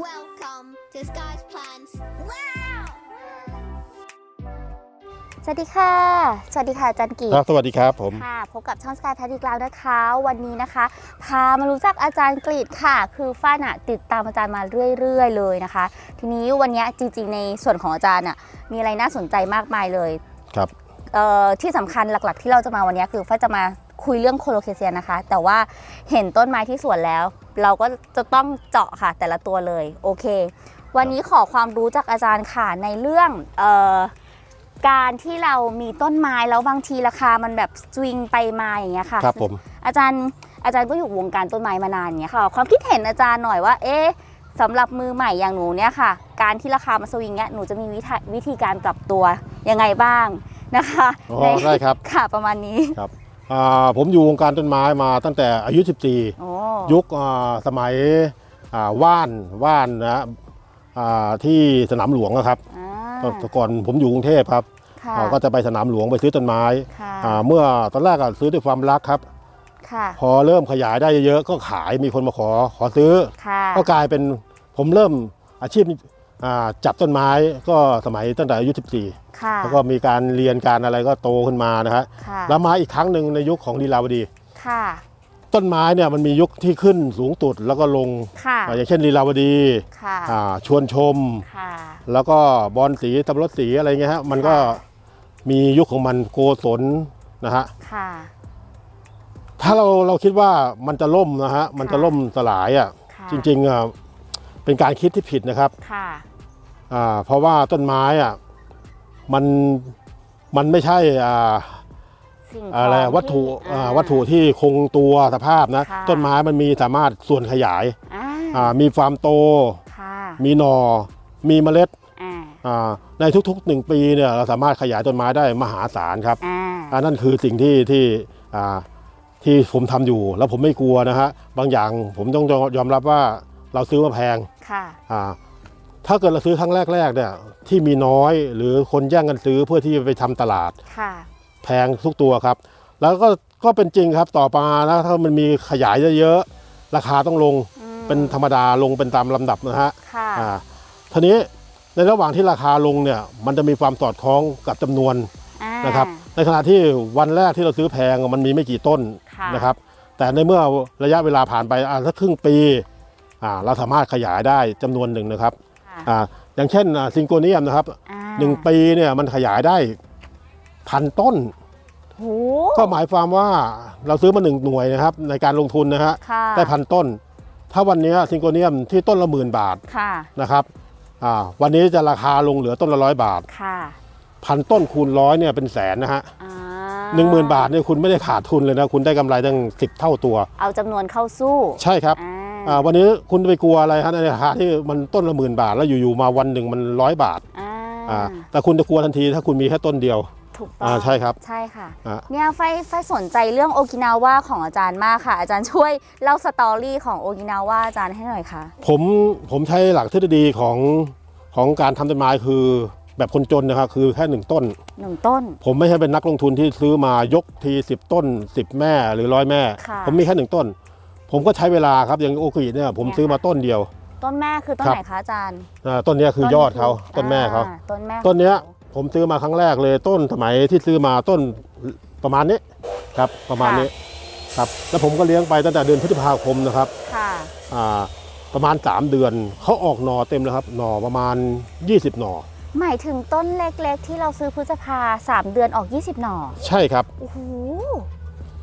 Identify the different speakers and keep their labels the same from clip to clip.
Speaker 1: Welcome to Sky's Plans. Wow!
Speaker 2: สวัสดีค่ะ สวัสดีค่ะอาจันกี
Speaker 3: ครับสวัสดีครับผม
Speaker 2: ค่ะ พบกับช่องสกายพัทอีกแล้วนะคะ วันนี้นะคะ พามารู้จักอาจารย์กรีดค่ะ คือฝ้ายน่ะติดตามอาจารย์มาเรื่อยๆ เลยนะคะ ทีนี้วันนี้จริงๆ ในส่วนของอาจารย์น่ะ มีอะไรน่าสนใจมากมายเลย
Speaker 3: ครับ
Speaker 2: เอ่อที่สำคัญหลักๆที่เราจะมาวันนี้คือฝ้ายจะมา คุยเรื่องโคโลเคเซียนะคะ แต่ว่าเห็นต้นไม้ที่สวนแล้ว เราก็จะต้องเจาะค่ะแต่ละตัวเลยโอเค วันนี้ขอความรู้จากอาจารย์ค่ะในเรื่องเอ่อการที่เรามีต้นไม้แล้วบางทีราคามันแบบสวิงไปมาอย่างเงี้ยค่ะ
Speaker 3: ครับผม
Speaker 2: อาจารย์อาจารย์ก็อยู่วงการต้นไม้มานานเงี้ยค่ะ ความคิดเห็นอาจารย์หน่อยว่า เอ๊ะสำหรับมือใหม่อย่างหนูเนี่ยค่ะ การที่ราคามาสวิงเนี้ยหนูจะมีวิธีวิธีการปรับตัวยังไงบ้างนะคะ
Speaker 3: อ๋อได้ครับ
Speaker 2: ค่ะประมาณนี้
Speaker 3: อ่า ผมอยู่วงการต้นไม้มาตั้งแต่อายุ
Speaker 2: โอ้
Speaker 3: 14 ยุคอ่าสมัยอ่าว่านว่านนะฮะอ่าที่สนามหลวงอะครับ
Speaker 2: อ่า
Speaker 3: แต่ก่อนผมอยู่กรุงเทพครับ
Speaker 2: ค่ะ
Speaker 3: เราก็จะไปสนามหลวงไปซื้อต้นไม้
Speaker 2: ค่ะ
Speaker 3: อ่าเมื่อตอนแรกก็ซื้อด้วยความรักครับ
Speaker 2: ค่ะ
Speaker 3: พอเริ่มขยายได้เยอะๆก็ขายมีคนมาขอขอซื้อ
Speaker 2: ค่ะ
Speaker 3: ก็กลายเป็นผมเริ่มอาชีพอ่า จับต้นไม้ก็สมัยตั้งแต่อายุ14
Speaker 2: ค่ะ
Speaker 3: แล้วก็มีการเรียนการอะไรก็โตขึ้นมานะฮะ
Speaker 2: ค่ะ
Speaker 3: แล้วมาอีกครั้งหนึ่งในยุคของลีลาวดี
Speaker 2: ค่ะ
Speaker 3: ต้นไม้เนี่ยมันมียุคที่ขึ้นสูงตุดแล้วก็ลง
Speaker 2: ค่ะ
Speaker 3: อ่าอย่างเช่นลีลาวดี
Speaker 2: ค่ะ
Speaker 3: อ่าชวนชม
Speaker 2: ค่ะ
Speaker 3: แล้วก็บอลสีตำรถสีอะไรเงี้ยฮะมันก็
Speaker 2: ค่ะ
Speaker 3: มียุคของมันโกศลนะฮะ
Speaker 2: ค่ะ
Speaker 3: ถ้าเราเราคิดว่ามันจะล่มนะฮะมันจะล่มสลายอะ
Speaker 2: ค่ะ
Speaker 3: จริงๆอะเป็นการคิดที่ผิดนะครับ
Speaker 2: ค่ะ
Speaker 3: อ่าเพราะว่าต้นไม้อะมันมันไม่ใช่อ่า
Speaker 2: สิ่ง
Speaker 3: อะไร
Speaker 2: ของ
Speaker 3: วัตถุ
Speaker 2: ที่
Speaker 3: อ่า วัตถุที่คงตัวสภาพนะ
Speaker 2: ค่ะ
Speaker 3: ต้นไม้มันมีสามารถส่วนขยาย
Speaker 2: อ่า
Speaker 3: อ่ามีความโต
Speaker 2: ค่ะ
Speaker 3: มีหนอ่อมีเมล็ด
Speaker 2: อ่า
Speaker 3: อ่าในทุกๆหนึ่งปีเนี่ยเราสามารถขยายต้นไม้ได้มหาศาลครับ
Speaker 2: อ่า
Speaker 3: อันนั่นคือสิ่งที่ที่อ่าที่ผมทำอยู่แล้วผมไม่กลัวนะฮะบางอย่างผมต้องยอมรับว่าเราซื้อมาแพง
Speaker 2: ค่ะ
Speaker 3: อ่า ถ้าเกิดเราซื้อครั้งแรกๆเนี่ยที่มีน้อยหรือคนแย่งกันซื้อเพื่อที่ไปทำตลาด
Speaker 2: ค่ะ
Speaker 3: แพงทุกตัวครับ แล้วก็ก็เป็นจริงครับต่อมานะถ้ามันมีขยายเยอะๆราคาต้องลง
Speaker 2: อืม
Speaker 3: เป็นธรรมดาลงเป็นตามลำดับนะฮะ
Speaker 2: ค่ะ
Speaker 3: อ่าทีนี้ในระหว่างที่ราคาลงเนี่ยมันจะมีความสอดคล้องกับจำนวน
Speaker 2: อ่า
Speaker 3: นะครับ ในขณะที่วันแรกที่เราซื้อแพงมันมีไม่กี่ต้น
Speaker 2: ค่ะ
Speaker 3: นะครับ แต่ในเมื่อระยะเวลาผ่านไปอ่าสักครึ่งปีอ่าเราสามารถขยายได้จำนวนหนึ่งนะครับ
Speaker 2: ค่ะ
Speaker 3: อ่าอย่างเช่นซิงโกเนียมนะครับ
Speaker 2: อ่า
Speaker 3: หนึ่งปีเนี่ยมันขยายได้พันต้น
Speaker 2: โห
Speaker 3: ก็หมายความว่าเราซื้อมาหนึ่งหน่วยนะครับ ในการลงทุนนะฮะ
Speaker 2: ค่ะ
Speaker 3: ได้พันต้น ถ้าวันนี้ซิงโกเนียมที่ต้นละหมื่นบาท
Speaker 2: ค่ะ
Speaker 3: นะครับอ่าวันนี้จะราคาลงเหลือต้นละร้อยบาท
Speaker 2: ค่ะ
Speaker 3: พันต้นคูณร้อยเนี่ยเป็นแสนนะฮะ
Speaker 2: อ่า
Speaker 3: หนึ่งหมื่นบาทเนี่ยคุณไม่ได้ขาดทุนเลยนะ คุณได้กำไรตั้งสิบเท่าตัว
Speaker 2: เอาจำนวนเข้าสู้
Speaker 3: ใช่ครับ
Speaker 2: อ่า
Speaker 3: อ่าวันนี้คุณไปกลัวอะไรฮะในราคาที่มันต้นละหมื่นบาท แล้วอยู่ๆมาวันหนึ่งมันร้อยบาท
Speaker 2: อ่า
Speaker 3: อ่าแต่คุณจะกลัวทันทีถ้าคุณมีแค่ต้นเดียว
Speaker 2: ถูกต้อง
Speaker 3: อ่าใช่ครับ
Speaker 2: ใช่ค่ะ
Speaker 3: อ่า
Speaker 2: เนี่ยไฟไฟสนใจเรื่องโอกินาวาของอาจารย์มากค่ะ อาจารย์ช่วยเล่าสตอรี่ของโอกินาวาอาจารย์ให้หน่อยค่ะ
Speaker 3: ผมผมใช้หลักทฤษฎีของของการทำต้นไม้คือแบบคนจนนะครับคือแค่หนึ่งต้น
Speaker 2: หนึ่งต้น
Speaker 3: ผมไม่ใช่เป็นนักลงทุนที่ซื้อมายกทีสิบต้นสิบแม่หรือร้อยแม่
Speaker 2: ค่ะ
Speaker 3: ผมมีแค่หนึ่งต้น ผมก็ใช้เวลาครับอย่างโอกิเนี่ยผม
Speaker 2: เนี่ย
Speaker 3: ซื้อมาต้นเดียว
Speaker 2: ต้นแม่คือต้น
Speaker 3: ครับ
Speaker 2: ไหนคะอาจารย์
Speaker 3: อ่าต้นเนี้ยคือยอดเขาต้นแม่เขา
Speaker 2: อ่ต้นแม่
Speaker 3: ต้นเนี้ย
Speaker 2: ขา
Speaker 3: ผมซื้อมาครั้งแรกเลยต้นสมัยที่ซื้อมาต้นประมาณนี้ครับประมาณนี้ครับแล้วผมก็เลี้ยงไปตั้งแต่เดือนพฤษภาคมนะครับ
Speaker 2: ค่ะ
Speaker 3: อ่าประมาณ 3 เดือนเขาออกหน่อเต็มแล้วครับหน่อประมาณ 20 หน่อ
Speaker 2: หมายถึงต้นเล็กๆ ที่เราซื้อพฤษภาสามเดือนออก 20 หน่อ
Speaker 3: ใช่ครับ
Speaker 2: โอ้โห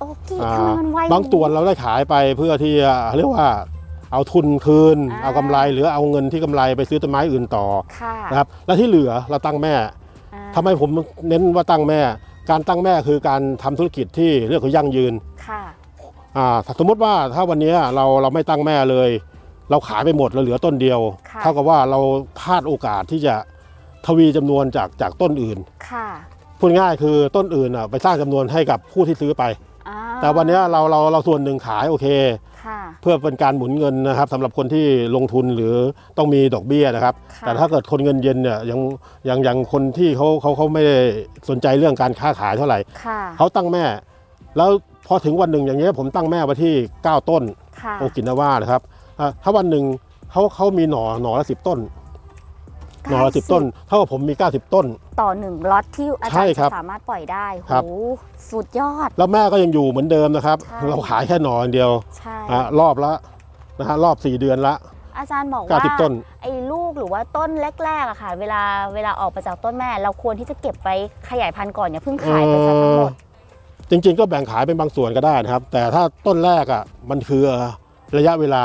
Speaker 2: โอเค
Speaker 3: อ่า
Speaker 2: ทำไมมันไว
Speaker 3: บางตัวเราได้ขายไปเพื่อที่จะเรียกว่าเอาทุนคืน
Speaker 2: อ่า
Speaker 3: เอากำไรหรือเอาเงินที่กำไรไปซื้อต้นไม้อื่นต่อ
Speaker 2: ค่ะ
Speaker 3: นะครับและที่เหลือเราตั้งแม่
Speaker 2: อ่า
Speaker 3: ทำไมผมเน้นว่าตั้งแม่ การตั้งแม่คือการทำธุรกิจที่เรียกว่ายั่งยืน
Speaker 2: ค่ะ
Speaker 3: อ่าสมมติว่าถ้าวันนี้เราเราไม่ตั้งแม่เลย เราขายไปหมดเราเหลือต้นเดียว
Speaker 2: ค่ะ
Speaker 3: เท่ากับว่าเราพลาดโอกาสที่จะทวีจำนวนจากจากต้นอื่น
Speaker 2: ค่ะ
Speaker 3: พูดง่ายคือต้นอื่นอะไปสร้างจำนวนให้กับผู้ที่ซื้อไป
Speaker 2: อ่า
Speaker 3: แต่วันนี้เราเราเราส่วนหนึ่งขายโอเค
Speaker 2: ค่ะ
Speaker 3: เพื่อเป็นการหมุนเงินนะครับสำหรับคนที่ลงทุนหรือต้องมีดอกเบี้ยนะครับ
Speaker 2: ค่ะ
Speaker 3: แต่ถ้าเกิดคนเงินเย็นเนี่ยยังยังยังคนที่เขาเขาเขาไม่ได้สนใจเรื่องการค้าขายเท่าไหร่
Speaker 2: ค่ะ
Speaker 3: เขาตั้งแม่ แล้วพอถึงวันหนึ่งอย่างเงี้ยผมตั้งแม่ไว้ที่ 9 ต้น
Speaker 2: ค่ะ
Speaker 3: โอกินาว่านะครับอะถ้าวันหนึ่งเขาเขามีหน่อหน่อละสิบต้น หน่อละสิบต้น เท่ากับผมมี 90 ต้น
Speaker 2: ต่อหนึ่งล็อตที่อา
Speaker 3: ใช่
Speaker 2: จารย์
Speaker 3: ครับ
Speaker 2: จะสามารถปล่อยได้
Speaker 3: ครับ
Speaker 2: โหสุดยอด
Speaker 3: แล้วแม่ก็ยังอยู่เหมือนเดิมนะครับ
Speaker 2: ใช่
Speaker 3: เราขายแค่หน่ออย่างเดียว
Speaker 2: ใช่
Speaker 3: อะรอบละนะฮะรอบ 4 เดือนละ
Speaker 2: อาจารย์บอกว่า
Speaker 3: 90 ต้น
Speaker 2: ไอ้ลูกหรือว่าต้นแรกๆอะค่ะ เวลาเวลาออกมาจากต้นแม่ เราควรที่จะเก็บไว้ขยายพันธุ์ก่อนอย่าเพิ่งขายไปซะทั้งหมด
Speaker 3: จริงๆ ก็แบ่งขายเป็นบางส่วนก็ได้นะครับ แต่ถ้าต้นแรกอะมันคือระยะเวลา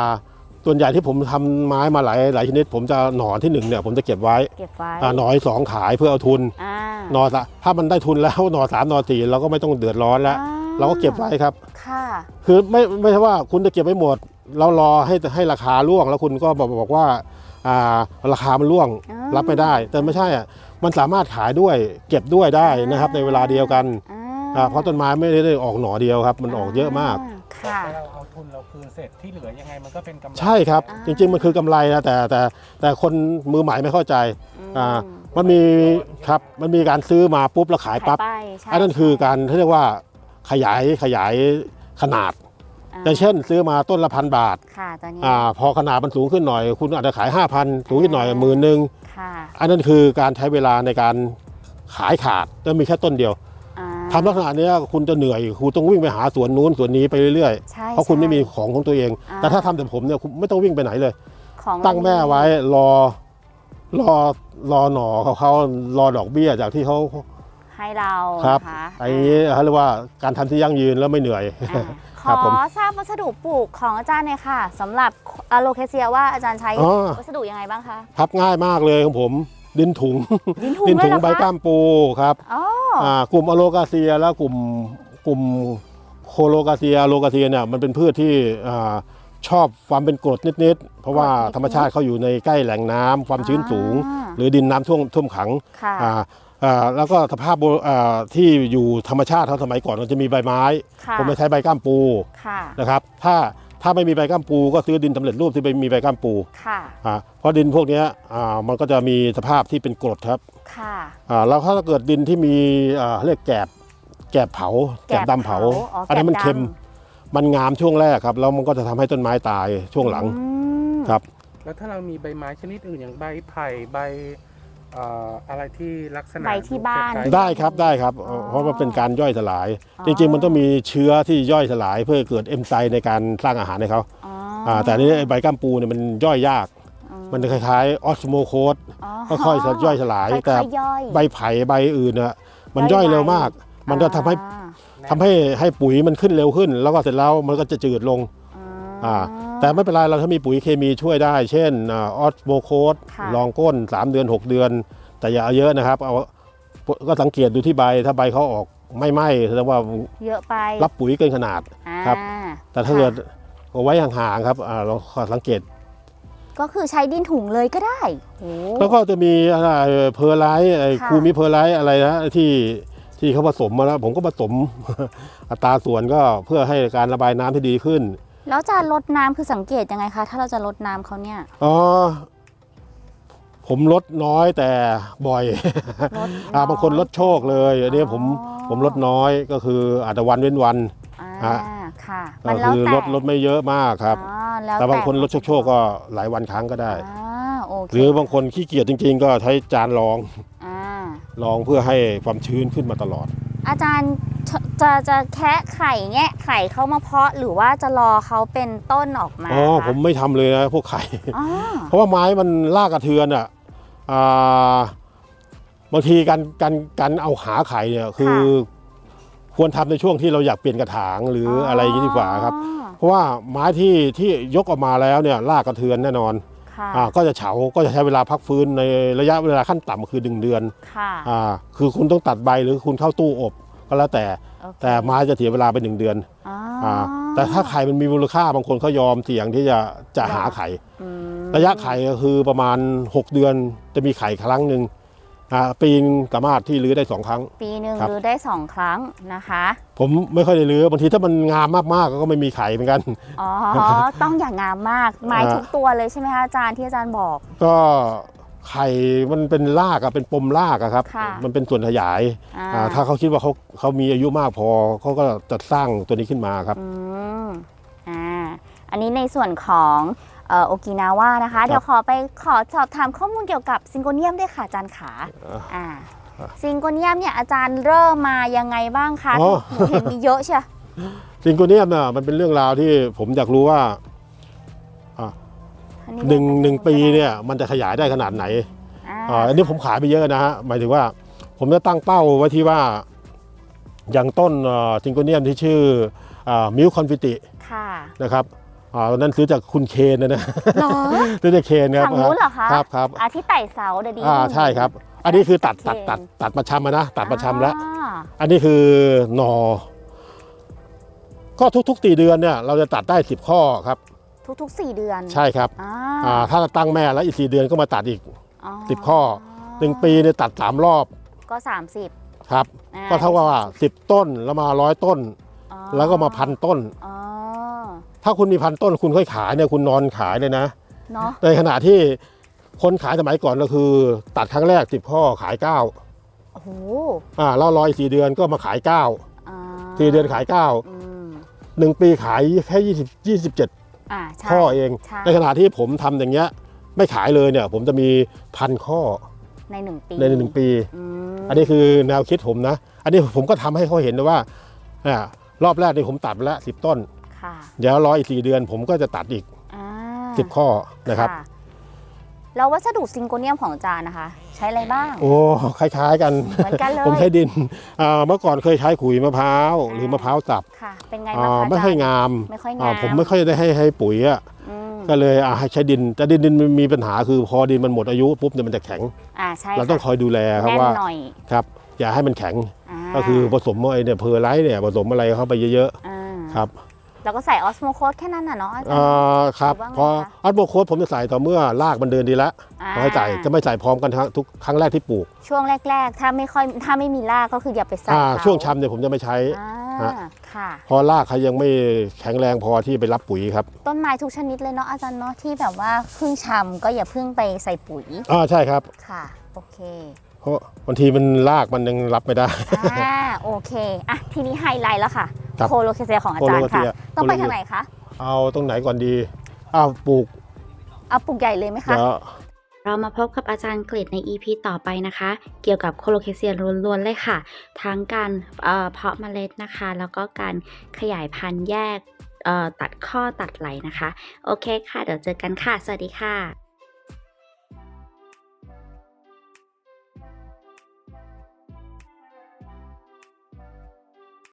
Speaker 3: ส่วนใหญ่ที่ผมทำไม้มาหลายหลายชนิด ผมจะหน่อที่หนึ่งเนี่ยผมจะเก็บไว้
Speaker 2: เก็บไว้
Speaker 3: อ่าหน่อที่สองขายเพื่อเอาทุน
Speaker 2: อ่า
Speaker 3: หน่อละถ้ามันได้ทุนแล้วหน่อสามหน่อสี่เราก็ไม่ต้องเดือดร้อนแล้ว
Speaker 2: อ่
Speaker 3: เราก็เก็บไว้ครับ
Speaker 2: ค่ะ
Speaker 3: คือไม่ไม่ใช่ว่าคุณจะเก็บไว้หมด เรารอให้ให้ราคาร่วงแล้วคุณก็บอกบอกว่าอ่าราคามันร่วง
Speaker 2: อ่า
Speaker 3: รับไม่ได้ แต่ไม่ใช่อะมันสามารถขายด้วยเก็บด้วยได้นะครับในเวลาเดียวกัน
Speaker 2: อ่
Speaker 3: อ่าเพราะต้นไม้ไม่ได้ออกหน่อเดียวครับ มันออกเยอะมาก
Speaker 2: ค่ะ
Speaker 4: ถ้าเราเอาทุนเราคืนเสร็จที่เหลือยังไงมันก็เป็นกำไร
Speaker 3: ใช่ครับ
Speaker 2: อ่า
Speaker 3: จริง ๆ มันคือกำไรนะแต่แต่แต่คนมือใหม่ไม่เข้าใจอ่ามันมีครับมันมีการซื้อมาปุ๊บแล้วขายปั๊บ
Speaker 2: ขายไปใช่
Speaker 3: อันนั้นคือการเขาเรียกว่าขยายขยายขนาด
Speaker 2: อ่า
Speaker 3: อย่างเช่น ซื้อมาต้นละพันบาท
Speaker 2: ค่ะตอนนี้
Speaker 3: อ่าพอขนาดมันสูงขึ้นหน่อย คุณอาจจะขาย 5,000 สูงขึ้นหน่อยหมื่นหนึ่ง
Speaker 2: ค่ะ
Speaker 3: อันนั้นคือการใช้เวลาในการขายขาดแล้วมีแค่ต้นเดียว
Speaker 2: อ่า
Speaker 3: ทำลักษณะเนี้ยคุณจะเหนื่อยคุณต้องวิ่งไปหาสวนนู้นสวนนี้ไปเรื่อย
Speaker 2: ใช่
Speaker 3: ๆ เพราะคุณไม่มี
Speaker 2: ใช่
Speaker 3: ของของตัวเอง
Speaker 2: อ่า
Speaker 3: แต่ถ้าทำแต่ผมเนี่ยคุณไม่ต้องวิ่งไปไหนเลย
Speaker 2: ของ
Speaker 3: ตั้งแม่ไว้รอรอรอหน่อเขาเขารอดอกเบี้ยจากที่เขา
Speaker 2: ให้เรา
Speaker 3: ครับ
Speaker 2: นะคะ
Speaker 3: ไอ้นี้เขาเรียกว่าการทำที่ยั่งยืนแล้วไม่เหนื่อย
Speaker 2: อ่าข
Speaker 3: ครับ
Speaker 2: อ
Speaker 3: ผม
Speaker 2: ทราบวัสดุปลูกของอาจารย์หน่อยค่ะสำหรับอะโลเคเซียว่าอาจารย์ใช้
Speaker 3: อ๋อ
Speaker 2: วัสดุยังไงบ้างคะ
Speaker 3: พับง่ายมากเลยของผม ดินถุง
Speaker 2: ดินถุง
Speaker 3: ดิน
Speaker 2: เลย
Speaker 3: ถุง
Speaker 2: เหรอ
Speaker 3: ใบ
Speaker 2: คะ
Speaker 3: ก้ามปูครับ
Speaker 2: อ๋อ
Speaker 3: อ่า กลุ่มอโลกาเซียและกลุ่มกลุ่มโคโลกาเซียโลกาเซียเนี่ยมันเป็นพืชที่อ่าชอบความเป็นกรดนิดๆ เพราะว่าธรรมชาติเขาอยู่ในใกล้แหล่งน้ำความชื้นสูง
Speaker 2: อ่า
Speaker 3: หรือดินน้ำท่วมท่วมขัง
Speaker 2: ค่ะ
Speaker 3: อ่าอ่าแล้วก็สภาพโบอ่าที่อยู่ธรรมชาติเขาสมัยก่อนมันจะมีใบไม้
Speaker 2: ค่ะ
Speaker 3: ผมไม่ใช้ใบก้ามปู
Speaker 2: ค่ะ
Speaker 3: นะครับ ถ้า ถ้าไม่มีใบก้ามปูก็ซื้อดินสำเร็จรูปที่ไม่มีใบก้ามปู
Speaker 2: ค่ะ
Speaker 3: อ่าเพราะดินพวกเนี้ยอ่ามันก็จะมีสภาพที่เป็นกรดครับ
Speaker 2: ค่ะ
Speaker 3: อ่าแล้วถ้าเกิดดินที่มีอ่าเรียกแกบแกบเผา แกบดำเผา
Speaker 2: อ๋อ
Speaker 3: อันนั้นมัน
Speaker 2: แกบดำ
Speaker 3: เค็ม มันงามช่วงแรกครับแล้วมันก็จะทำให้ต้นไม้ตายช่วงหลัง
Speaker 2: อืม
Speaker 3: ครับ
Speaker 4: แล้วถ้าเรามีใบไม้ชนิดอื่นอย่างใบไผ่ใบ เอ่ออะไรที่ลักษณะ
Speaker 2: ใบที่บ้าน
Speaker 4: คล้ยๆ
Speaker 3: ได้ครับได้ครับ
Speaker 2: อ๋อ
Speaker 3: เพราะว่าเป็นการย่อยสลาย
Speaker 2: อ๋อ
Speaker 3: จริงๆ มันต้องมีเชื้อที่ย่อยสลายเพื่อเกิดเอนไซม์ในการสร้างอาหารให้เขา
Speaker 2: อ๋อ
Speaker 3: อ่าแต่อันนี่ใบก้ามปูเนี่ยมันย่อยยาก
Speaker 2: อื
Speaker 3: มันคล้ายๆออสโมโคส
Speaker 2: อ๋อ
Speaker 3: ค่อยๆย่อยสลาย
Speaker 2: ค่อยๆ
Speaker 3: แต่
Speaker 2: ย่อย
Speaker 3: ใบไผ่ใบอื่นน่ะมันย่อยเร็วมาก มันก็ทำให้
Speaker 2: อ่า
Speaker 3: ทำให้ให้ปุ๋ยมันขึ้นเร็วขึ้น แล้วก็เสร็จแล้วมันก็จะจืดลง อ่าแต่ไม่เป็นไรเราถ้ามีปุ๋ยเคมีช่วยได้ เช่นออสโมโคส
Speaker 2: ค่ะ
Speaker 3: ลองก้น 3 เดือน 6 เดือน แต่อย่าเอาเยอะนะครับเอาก็สังเกตดูที่ใบถ้าใบเขาออกไม่ไหม้แสดงว่า
Speaker 2: เยอะไป
Speaker 3: รับปุ๋ยเกินขนาด
Speaker 2: อ่า
Speaker 3: ครับแต่ถ้า
Speaker 2: ค่ะ
Speaker 3: เกิดเอาไว้ห่างๆครับอ่าเราขอสังเกต
Speaker 2: ก็คือใช้ดินถุงเลยก็ได้โอ้
Speaker 3: แล้วก็จะมีอะไรเพอร์ไลท์ไอ้
Speaker 2: ค่ะ
Speaker 3: คูมิเพอร์ไลท์อะไรนะที่ที่เขาผสมมาแล้วผมก็ผสม อัตราส่วนก็เพื่อให้การระบายน้ำที่ดีขึ้น
Speaker 2: แล้วจะลดน้ำคือสังเกตยังไงคะ ถ้าเราจะลดน้ำเขาเนี่ย
Speaker 3: อ๋อผมลดน้อยแต่บ่อย
Speaker 2: ลด
Speaker 3: อ่าบางคนลดโชคเลยอันนี้ผม
Speaker 2: อ๋อ
Speaker 3: ผมลดน้อยก็คืออาจจะวันเว้นวัน
Speaker 2: อ่า
Speaker 3: ฮะ
Speaker 2: ค่ะ
Speaker 3: ก็
Speaker 2: แล้ว
Speaker 3: คือ
Speaker 2: แต่
Speaker 3: ลดลดไม่เยอะมากครับ
Speaker 2: อ๋อแล้ว
Speaker 3: แต่บางคนลดโชคโชคๆก็หลายวันครั้งก็ได้
Speaker 2: อ่าโอเค
Speaker 3: หรือบางคนขี้เกียจจริง ๆ ก็ใช้จานรอง
Speaker 2: อ่าร
Speaker 3: องเพื่อให้ความชื้นขึ้นมาตลอด
Speaker 2: อาจารย์ จะจะจะแคะไข่แงะไข่เข้ามาเพาะหรือว่าจะรอเขาเป็นต้นออกมา
Speaker 3: อ๋อ
Speaker 2: คะ
Speaker 3: ผมไม่ทำเลยนะพวกไข่
Speaker 2: อ๋อ
Speaker 3: เพราะว่าไม้มันลากกระเทือนอะอ่าบางทีการการการเอาหาไข่เนี่ยคือ ควรทำในช่วงที่เราอยากเปลี่ยนกระถางหรืออะไรอย่างนี้ดีกว่าครับเพราะว่าไม้ที่ที่ยกออกมาแล้วเนี่ยลากกระเทือนแน่นอน
Speaker 2: ค่ะ
Speaker 3: อ่าก็จะเฉาก็จะใช้เวลาพักฟื้นในระยะเวลาขั้นต่ำคือหนึ่งเดือน
Speaker 2: ค่ะ
Speaker 3: อ่าคือคุณต้องตัดใบหรือคุณเข้าตู้อบ ก็แล้วแต่
Speaker 2: โอเค
Speaker 3: แต่ไม้จะเสียเวลาไปหนึ่งเดือน
Speaker 2: อ๋ออ
Speaker 3: อ่าแต่ถ้าไข่มันมีมูลค่าบางคนเขายอมเสี่ยงที่จะจะหาไข่
Speaker 2: อืม
Speaker 3: ระยะไข่ก็คือประมาณ 6 เดือนจะมีไข่ครั้งหนึ่งอ่าปีนงสามารถที่รื้อได้สองครั้ง
Speaker 2: ปีหนึ่ง
Speaker 3: ครับ
Speaker 2: หรือได้สองครั้งนะคะ
Speaker 3: ผมไม่ค่อยได้รื้อบางทีถ้ามันงามมากๆก็ไม่มีไข่เหมือนกัน
Speaker 2: อ๋อต้องอย่างงามมากไม้
Speaker 3: อ่า
Speaker 2: ทุกตัวเลยใช่ไหมคะอาจารย์ที่อาจารย์บอก
Speaker 3: ก็ ไข่มันเป็นรากอะเป็นปมรากอะครับ
Speaker 2: ค่ะ
Speaker 3: มันเป็นส่วนขยาย
Speaker 2: อ่า
Speaker 3: อ่าถ้าเขาคิดว่าเขาเขามีอายุมากพอเขาก็จะสร้างตัวนี้ขึ้นมาครับ
Speaker 2: อืมอ่า อันนี้ในส่วนของเอ่อโอกินาวานะคะ เดี๋ยวขอไปขอสอบถามข้อมูลเกี่ยวกับซิงโกเนียมด้วยค่ะอาจารย์ขา
Speaker 3: อ่า
Speaker 2: อ่าซิงโกเนียมเนี่ยอาจารย์เริ่มมายังไงบ้างคะ
Speaker 3: อ๋อ
Speaker 2: หนูเห็นมีเยอะใช่
Speaker 3: ซิงโกเนียมน่ะมันเป็นเรื่องราวที่ผมอยากรู้ว่า
Speaker 2: อั
Speaker 3: หนึ่ง
Speaker 2: เริ่ม
Speaker 3: หนึ่งปีเนี่ยมันจะขยายได้ขนาดไหน
Speaker 2: อ่า
Speaker 3: อ่าอันนี้ผมขายไปเยอะนะฮะหมายถึงว่าผมจะตั้งเป้าไว้ที่ว่าอย่างต้นซิงโกเนียมที่ชื่อมิวคอนฟิติ
Speaker 2: ค่ะ
Speaker 3: นะครับอ่าวันนั้นซื้อจากคุณเคนนะนะ
Speaker 2: หรอ
Speaker 3: ซื้อจากเคนครับ
Speaker 2: ฝั่งนู้นเหรอคะ
Speaker 3: ครับครับ
Speaker 2: อ่าที่ไต่เสาเดี๋ยวนี้
Speaker 3: อ่าใช่ครับ อันนี้คือตัดตัด
Speaker 2: เคน
Speaker 3: ตัดตัดมาชำมานะตัดมาชำแล้ว
Speaker 2: อ่า
Speaker 3: อันนี้คือหนอก็ทุก ๆ ตีเดือนเนี่ยเราจะตัดได้สิบข้อครับ
Speaker 2: ทุกๆ 4 เดือน
Speaker 3: ใช่ครับถ้าตั้งแม่แล้วอีก 4 เดือนก็มาตัดอีกติดข้อหนึ่งปีเนี่ยตัด 3 รอบ
Speaker 2: ก็ 30
Speaker 3: ครับ ก็เท่ากับว่า 10 ต้นแล้วมาร้อยต้น แล้วก็มาพันต้น ถ้าคุณมีพันต้นคุณค่อยขายเนี่ยคุณนอนขายเลยนะ
Speaker 2: น
Speaker 3: ในขณะที่คนขายสมัยก่อนก็คือ ตัดครั้งแรก 10 ข้อขาย 9
Speaker 2: โอ้โห
Speaker 3: อ่าแล้วร้อยสี่เดือนก็มาขาย
Speaker 2: 9
Speaker 3: 4 เดือนขาย9งปีขายแค่
Speaker 2: 20 27
Speaker 3: ข้อเอง
Speaker 2: ใช่
Speaker 3: ในขณะที่ผมทำอย่างเงี้ยไม่ขายเลยเนี่ย ผมจะมีพันข้อ
Speaker 2: ในหนึ่งปี
Speaker 3: ในหนึ่งปี
Speaker 2: อืม
Speaker 3: อันนี้คือแนวคิดผมนะ อันนี้ผมก็ทำให้เขาเห็นนะว่าอ่ารอบแรกนี่ผมตัดไปแล้วสิบต้น
Speaker 2: ค่ะ
Speaker 3: เดี๋ยวรออีกสี่เดือนผมก็จะตัดอีก
Speaker 2: อ่า
Speaker 3: สิบข้อนะครับ
Speaker 2: แล้ววัสดุซิงโกเนียมของอาจารย์นะคะ ใช้อะไรบ้าง
Speaker 3: โอ้คล้ายๆ กัน
Speaker 2: เหมือนกันเลย
Speaker 3: ผมใช้ดินอ่าเมื่อก่อนเคยใช้ขุยมะพร้าว
Speaker 2: อ่า
Speaker 3: หรือมะพร้าวสับ
Speaker 2: ค่ะเป็นไง
Speaker 3: อ่า
Speaker 2: บ้างคะ
Speaker 3: ไม่ค่อย
Speaker 2: อาจารย์
Speaker 3: งาม
Speaker 2: ไม่ค่อย
Speaker 3: อ่างา
Speaker 2: ม
Speaker 3: ผมไม่ค่อยได้ให้ให้ปุ๋ยอะ
Speaker 2: อืม
Speaker 3: ก็เลยอ่าให้ใช้ดินแต่ดินดินมันมีปัญหาคือพอดินมันหมดอายุปุ๊บเนี่ยมันจะแข็ง
Speaker 2: อ่าใช่
Speaker 3: เราต้องค
Speaker 2: ค่ะ
Speaker 3: อยดูแลครับ
Speaker 2: แน่น
Speaker 3: ว่า
Speaker 2: หน่อย
Speaker 3: ครับ อย่าให้มันแข็งาก็คือผสมไอ้เนี่ยเพอร์ไลท์เนี่ยผสมอะไรเข้าไปเยอะ
Speaker 2: อ่า
Speaker 3: ๆครับ
Speaker 2: แล้วก็ใส่ออสโมโคสแค่นั้นน่ะเนาะอาจาร
Speaker 3: อ่
Speaker 2: ย์า
Speaker 3: ครับ
Speaker 2: หรือว่าไง
Speaker 3: พอ
Speaker 2: คะ
Speaker 3: อัลโบโคสผมจะใส่ต่อเมื่อรากมันเดินดีแล้ว
Speaker 2: อ่า
Speaker 3: พอให้ใส่จะไม่ใส่พร้อมกันทั้งทุกครั้งแรกที่ปลูก
Speaker 2: ช่วงแรก ๆ ถ้าไม่ค่อยถ้าไม่มีรากก็คืออย่าไปใส่
Speaker 3: อ่า
Speaker 2: เขา
Speaker 3: ช่วงชำเนี่ยผมจะไม่ใช้
Speaker 2: อ่า
Speaker 3: ฮะ
Speaker 2: ค่ะ
Speaker 3: เพอรากเขายังไม่แข็งแรงพอที่ไปรับปุ๋ยครับ
Speaker 2: ต้นไม้ทุกชนิดเลยเนาะอาจารย์เนาะที่แบบว่าเพิ่งชำก็อย่าเพิ่งไปใส่ปุ๋ย
Speaker 3: อ่าใช่ครับ
Speaker 2: ค่ะ โอเค
Speaker 3: เพราะบางทีมันรากมันยังรับไม่ได้
Speaker 2: อ่าโอเคอะทีนี้ไฮไลท์แล้วค่ะ
Speaker 3: ครับ
Speaker 2: โคโลเคเซียของอาจารย์ค่ะ
Speaker 3: โคโลเคเซีย
Speaker 2: ต้องไป
Speaker 3: โคโลเค
Speaker 2: ทางไหนคะ
Speaker 3: เอาตรงไหนก่อนดีอ้าวปลูก
Speaker 2: เอาปลูกใหญ่เลยไหมคะ
Speaker 3: เดี๋ยว
Speaker 5: เรามาพบกับอาจารย์กฤษใน EP ต่อไปนะคะ เกี่ยวกับโคโลเคเซียล้วนๆเลยค่ะ ทั้งการเอ่อเพาะเมล็ดนะคะ แล้วก็การขยายพันธุ์แยกเอ่อตัดข้อตัดไหลนะคะ โอเคค่ะ เดี๋ยวเจอกันค่ะ สวัสดีค่ะ